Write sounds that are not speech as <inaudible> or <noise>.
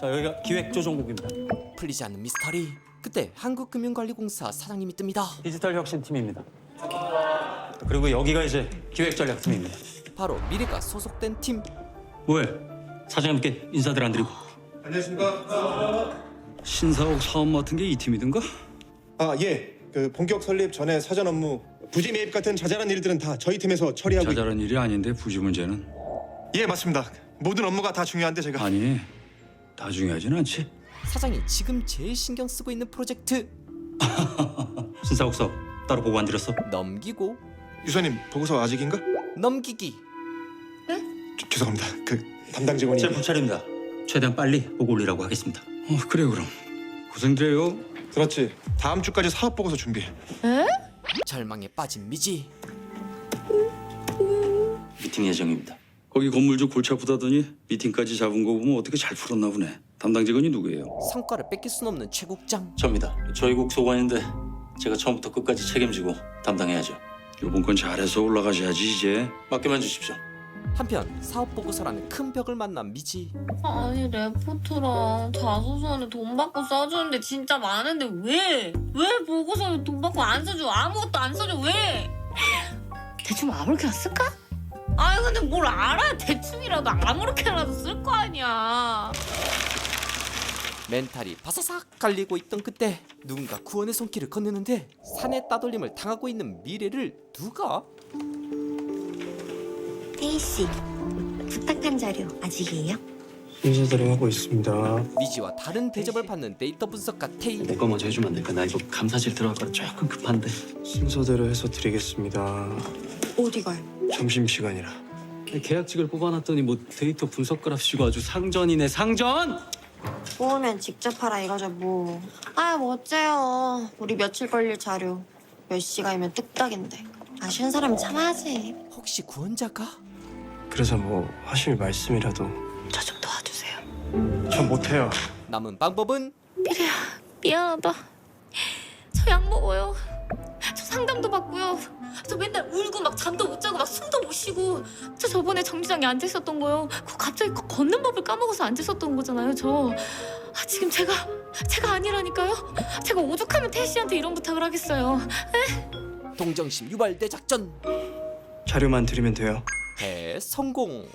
자 여기가 기획조정국입니다. 풀리지 않는 미스터리. 그때 한국금융관리공사 사장님이 뜹니다. 디지털 혁신팀입니다. 그리고 여기가 이제 기획전략팀입니다. 바로 미래가 소속된 팀. 뭐해? 사장님께 인사들 안 드리고. 신사옥 사업 맡은 게 이 팀이든가? 아 예. 그 본격 설립 전에 사전 업무 부지 매입 같은 자잘한 일들은 다 저희 팀에서 처리하고 있... 자잘한 일이 아닌데 부지 문제는 예 맞습니다. 모든 업무가 다 중요한데 제가 아니 다 중요하진 않지. 사장이 지금 제일 신경 쓰고 있는 프로젝트 <laughs> 신사옥 사업 따로 보고 안 드렸어? 넘기고 유선님 보고서 아직인가? 넘기기. 저- 죄송합니다. 그 담당 직원이 제 부차례입니다. 최대한 빨리 보고 올리라고 하겠습니다. 어 그래 그럼 고생드려요. 그렇지. 다음 주까지 사업 보고서 준비해. 절망에 빠진 미지. 미팅 예정입니다. 거기 건물주 골치 아프다더니 미팅까지 잡은 거 보면 어떻게 잘 풀었나 보네. 담당 직원이 누구예요? 성과를 뺏길 순 없는 최 국장. 접니다. 저희 국 소관인데 제가 처음부터 끝까지 책임지고 담당해야죠. 요번 건 잘해서 올라가셔야지 이제. 맡겨만 주십시오. 한편 사업 보고서라는 큰 벽을 만난 미지. 아니 레포트랑 자소서는 돈 받고 써주는데 진짜 많은데 왜? 왜 보고서는 돈 받고 안 써줘? 아무것도 안 써줘 왜? 대충 아무렇게나 쓸까? 아니 근데 뭘 알아야 대충이라도 아무렇게라도 쓸 거 아니야 멘탈이 바사삭 갈리고 있던 그때 누군가 구원의 손길을 건네는데 산의 따돌림을 당하고 있는 미래를 누가? 태희 씨, 부탁한 자료 아직이에요? 순서대로 하고 있습니다. 미지와 다른 대접을 받는 데이터 분석가 테이. 내 거 먼저 해주면 안 될까? 나 이거 감사실 들어갈 거라 조금 급한데. 순서대로 해서 드리겠습니다. 어디 가요? 점심 시간이라. 계약직을 뽑아놨더니 뭐 데이터 분석 그랍시고 아주 상전이네 상전. 모으면 직접 하라 이거죠 뭐. 아, 뭐 어째요. 우리 며칠 걸릴 자료 몇 시간이면 뚝딱인데. 아쉬운 사람은 참아야지. 혹시 구원자가? 그래서 뭐 하실 말씀이라도 저 좀 도와주세요. 전 못해요. 남은 방법은 미래야 미안하다 저 약 먹어요 저 상담도 받고요 저 맨날 울고 막 잠도 못 자고 막 숨도 못 쉬고 저 저번에 정류장에 앉아 있었던 거요 그 갑자기 거- 걷는 법을 까먹어서 앉아 있었던 거잖아요 저. 아, 지금 제가 제가 아니라니까요? 제가 오죽하면 태희 씨한테 이런 부탁을 하겠어요. 동정심 유발 대작전. 자료만 드리면 돼요. 대 성공.